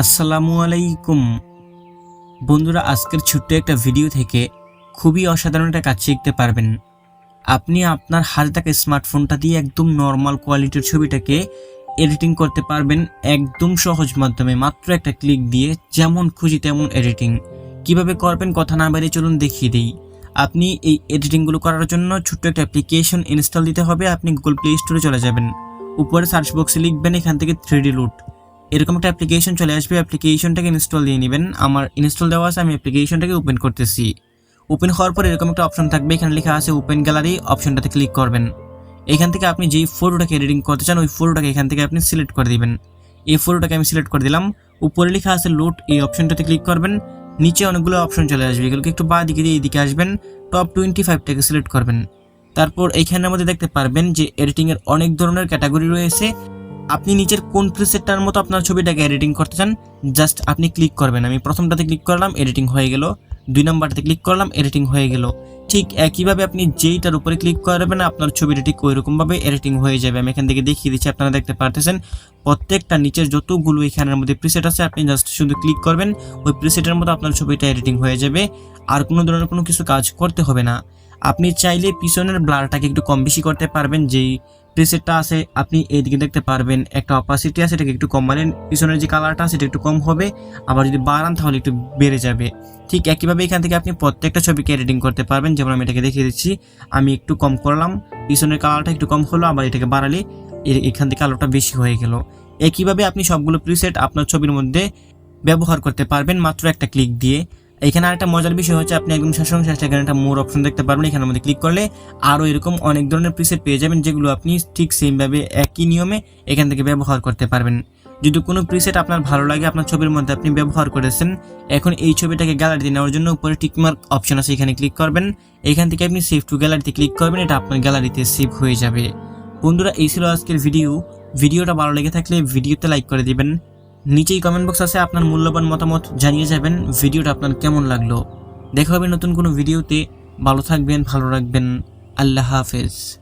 আসসালামু আলাইকুম। বন্ধুরা, আজকের ছোট্ট একটা ভিডিও থেকে খুবই অসাধারণ একটা কাজ শিখতে পারবেন। আপনি আপনার হাতে থাকা স্মার্টফোনটা দিয়ে একদম নর্মাল কোয়ালিটির ছবিটাকে এডিটিং করতে পারবেন একদম সহজ মাধ্যমে। মাত্র একটা ক্লিক দিয়ে যেমন খুশি তেমন এডিটিং কীভাবে করবেন কথা না বাইরে চলুন দেখিয়ে দিই। আপনি এই এডিটিংগুলো করার জন্য ছোট্ট একটা অ্যাপ্লিকেশন ইনস্টল দিতে হবে। আপনি গুগল প্লে স্টোরে চলে যাবেন। উপরে সার্চ বক্সে লিখবেন, এখান থেকে থ্রি লুট এরকম একটা অ্যাপ্লিকেশন চলে আসবে অ্যাপ্লিকেশনটাকে ইনস্টল দিয়ে নেবেন। আমার ইনস্টল দেওয়া আছে, আমি অ্যাপ্লিকেশনটাকে ওপেন করতেছি। ওপেন হওয়ার পর এরকম একটা অপশন থাকবে, এখানে লেখা আছে ওপেন গ্যালারি অপশনটাতে ক্লিক করবেন। এখান থেকে আপনি যেই ফটোটাকে এডিটিং করতে চান, ওই ফটোটাকে এখান থেকে আপনি সিলেক্ট করে দিবেন। এই ফটোটাকে আমি সিলেক্ট করে দিলাম। উপরে লেখা আছে লোড এই অপশনটাতে ক্লিক করবেন। নিচে অনেকগুলো অপশন চলে আসবে। এগুলোকে একটু বা দিকে দিয়ে এইদিকে আসবেন। টপ টোয়েন্টি ফাইভটাকে সিলেক্ট করবেন। তারপর এইখানের মধ্যে দেখতে পারবেন যে এডিটিংয়ের অনেক ধরনের ক্যাটাগরি রয়েছে। আপনি নিচের কোন প্রিসেটটার মতো আপনার ছবিটাকে এডিটিং করতে চান জাস্ট আপনি ক্লিক করবেন। আমি প্রথমটাতে ক্লিক করলাম এডিটিং হয়ে গেল। দুই নাম্বারটাতে ক্লিক করলাম এডিটিং হয়ে গেল। ঠিক একইভাবে আপনি যেইটার উপরে ক্লিক করবেন, আপনার ছবিটা ঠিক ওইরকমভাবে এডিটিং হয়ে যাবে। আমি এখান থেকে দেখিয়ে দিচ্ছি, আপনারা দেখতে পারতেছেন। প্রত্যেকটা নিচের যতগুলো এখানের মধ্যে প্রিসেট আছে, আপনি জাস্ট শুধু ক্লিক করবেন, ওই প্রিসেটের মতো আপনার ছবিটা এডিটিং হয়ে যাবে। আর কোনো ধরনের কোনো কিছু কাজ করতে হবে না। আপনি চাইলে পিছনের ব্লারটাকে একটু কম বেশি করতে পারবেন, যেই প্রিসেটটা আছে, আপনি এইদিকে দেখতে পারবেন একটা অপাসিটি আছে, এটাকে একটু কম মানে পিছনের যে কালারটা এটা একটু কম হবে। আবার যদি বাড়ান, তাহলে একটু বেড়ে যাবে। ঠিক একইভাবে এখান থেকে আপনি প্রত্যেকটা ছবিকে এডিটিং করতে পারবেন। যেমন আমি এটাকে দেখিয়ে দিচ্ছি, আমি একটু কম করলাম, পিছনের কালারটা একটু কম হলো, আবার এটাকে বাড়ালে এখান থেকে আলোটা বেশি হয়ে গেল। একইভাবে আপনি সবগুলো প্রিসেট আপনার ছবির মধ্যে ব্যবহার করতে পারবেন মাত্র একটা ক্লিক দিয়ে। এখানে আরেকটা মজার বিষয় হচ্ছে আপনি একদম শেষ অংশে এখানে একটা মোর অপশন দেখতে পারবেন। এখানের মধ্যে ক্লিক করলে আরও এরকম অনেক ধরনের প্রিসেট পেয়ে যাবেন, যেগুলো আপনি ঠিক সেমভাবে একই নিয়মে এখান থেকে ব্যবহার করতে পারবেন। যদি কোনো প্রিসেট আপনার ভালো লাগে, আপনার ছবির মধ্যে আপনি ব্যবহার করেছেন, এখন এই ছবিটাকে গ্যালারিতে নেওয়ার জন্য উপরে টিকমার্ক অপশন আছে, এখানে ক্লিক করবেন। এখান থেকে আপনি সেভ টু গ্যালারিতে ক্লিক করবেন, এটা আপনার গ্যালারিতে সেভ হয়ে যাবে। বন্ধুরা, এই ছিল আজকের ভিডিও ভিডিওটা ভালো লেগে থাকলে ভিডিওতে লাইক করে দিবেন। নিচেই কমেন্ট বক্স আছে, আপনার মূল্যবান মতামত জানিয়ে যাবেন, ভিডিওটা আপনার কেমন লাগল। দেখা হবে নতুন কোনো ভিডিওতে। ভালো থাকবেন, ভালো রাখবেন। আল্লাহ হাফেজ।